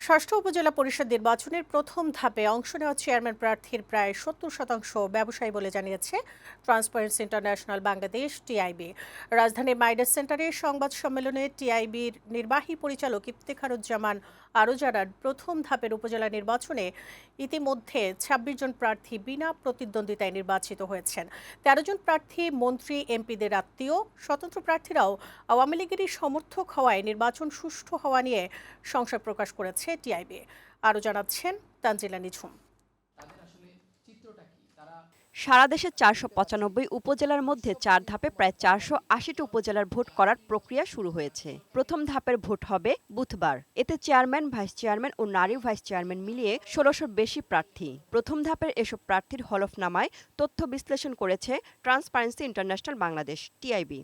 ষষ্ঠ উপজেলা পরিষদ নির্বাচনের প্রথম ধাপে অংশ নেওয়া চেয়ারম্যান প্রার্থীর প্রায় সত্তর শতাংশ ব্যবসায়ী বলে জানিয়েছে ট্রান্সপারেন্সি ইন্টারন্যাশনাল বাংলাদেশ টিআইবি রাজধানীর মাইডাস সেন্টারে সংবাদ সম্মেলনে টিআইবির নির্বাহী পরিচালক ইফতেখারুজ্জামান আরও জানান, প্রথম ধাপের উপজেলা নির্বাচনে ইতিমধ্যে ছাব্বিশ জন প্রার্থী বিনা প্রতিদ্বন্দ্বিতায় নির্বাচিত হয়েছেন। তেরো জন প্রার্থী মন্ত্রী, এমপিদের আত্মীয়, স্বতন্ত্র প্রার্থীরাও আওয়ামী লীগেরই সমর্থক হওয়ায় নির্বাচন সুষ্ঠু হওয়া নিয়ে সংশয় প্রকাশ করেছে। টিআইবি। আরও জানাচ্ছেন তানজিলা নিঝুম। সারা দেশে চারশো পঁচানব্বই উপজেলার মধ্যে চার ধাপে প্রায় চারশো আশিটি উপজেলার ভোট করার প্রক্রিয়া শুরু হয়েছে। প্রথম ধাপের ভোট হবে বুধবার। এতে চেয়ারম্যান, ভাইস চেয়ারম্যান ও নারী ভাইস চেয়ারম্যান মিলিয়ে ষোলোশোর বেশি প্রার্থী। প্রথম ধাপের এসব প্রার্থীর হলফনামায় তথ্য বিশ্লেষণ করেছে ট্রান্সপারেন্সি ইন্টারন্যাশনাল বাংলাদেশ, টিআইবি।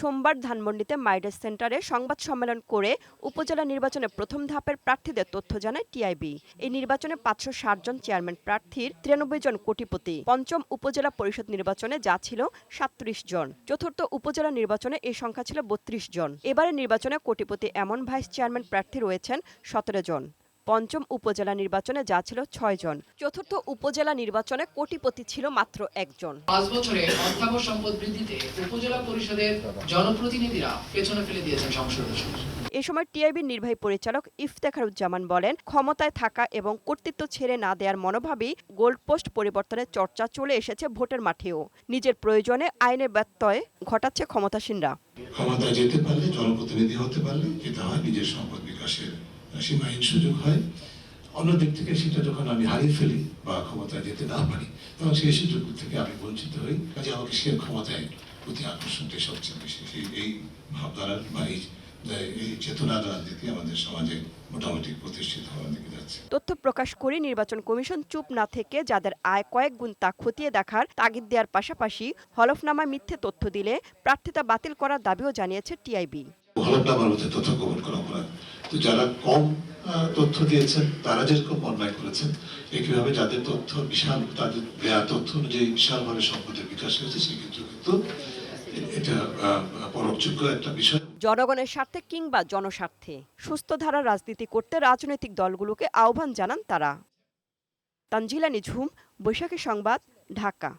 সোমবার ধানমন্ডিতে মাইডাস সেন্টারে সংবাদ সম্মেলন করে উপজেলা নির্বাচনে প্রথম ধাপের প্রার্থীদের তথ্য জানায় টিআইবি। এই নির্বাচনে পাঁচশো ষাট জন চেয়ারম্যান প্রার্থীর তিরানব্বই জন কোটিপতি। পঞ্চম উপজেলা পরিষদ নির্বাচনে যা ছিল সাতত্রিশ জন। চতুর্থ উপজেলা নির্বাচনে এই সংখ্যা ছিল বত্রিশ জন। এবারের নির্বাচনে কোটিপতি এমন ভাইস চেয়ারম্যান প্রার্থী রয়েছেন সতেরো জন। পঞ্চম উপজেলা নির্বাচনে যা ছিল ছয় জন। চতুর্থ উপজেলা নির্বাচনে কোটিপতি ছিল মাত্র একজন। পাঁচ বছরে অর্থাবর সম্পদ বৃদ্ধিতে উপজেলা পরিষদের জনপ্রতিনিধিরা পেছনে ফেলে দিয়েছেন সংসদ। এ সময় টিআইবির নির্বাহী পরিচালক ইফতেখারুজ্জামান বলেন ক্ষমতায় থাকা এবং কর্তৃত্ব ছেড়ে না দেওয়ার মনোভাবেই গোল্ডপোস্ট পরিবর্তনের চর্চা চলে এসেছে ভোটের মাঠেও। নিজের প্রয়োজনে আইনের ব্যত্যয় ঘটাচ্ছে ক্ষমতাসীনরা। ক্ষমতায় যেতে পারলে জনপ্রতিনিধি হতে পারলে যেটা হয় নিজের সম্পদ বিকাশের সীমাহীন সুযোগ হয়। অন্যদিক থেকে সেটা যখন আমি হারিয়ে ফেলি বা ক্ষমতায় যেতে না পারি, তখন সেই সুযোগ থেকে আমি বঞ্চিত হই। কাজে আমাকে সে ক্ষমতায় প্রতি আকর্ষণটাই সবচেয়ে বেশি। সেই এই ভাবধারার বা এই আমাদের সমাজে তথ্য প্রকাশ করে নির্বাচন কমিশন চুপ না থেকে যাদের আয় কয়েক গুণ তা খতিয়ে দেখার তাগিদ দেওয়ার পাশাপাশি হলফনামায় মিথ্যে তথ্য দিলে প্রার্থিতা বাতিল করার দাবিও জানিয়েছে টিআইবি। হলফনামার মধ্যে তথ্য গোপন করা অপরাধ। তো যারা কম তথ্য দিয়েছেন তারা যেরকম অন্যায় করেছেন একইভাবে যাদের তথ্য বিশাল তাদের দেয়া তথ্য অনুযায়ী বিশালভাবে সম্পদের বিকাশ হয়েছে সেক্ষেত্রে কিন্তু এটা আহ, একটা বিষয়। জনগণের স্বার্থে কিংবা জনস্বার্থে সুস্থ ধারা রাজনীতি করতে রাজনৈতিক দলগুলোকে আহ্বান জানান তারা। তানজিলা নিঝুম বৈশাখী সংবাদ ঢাকা।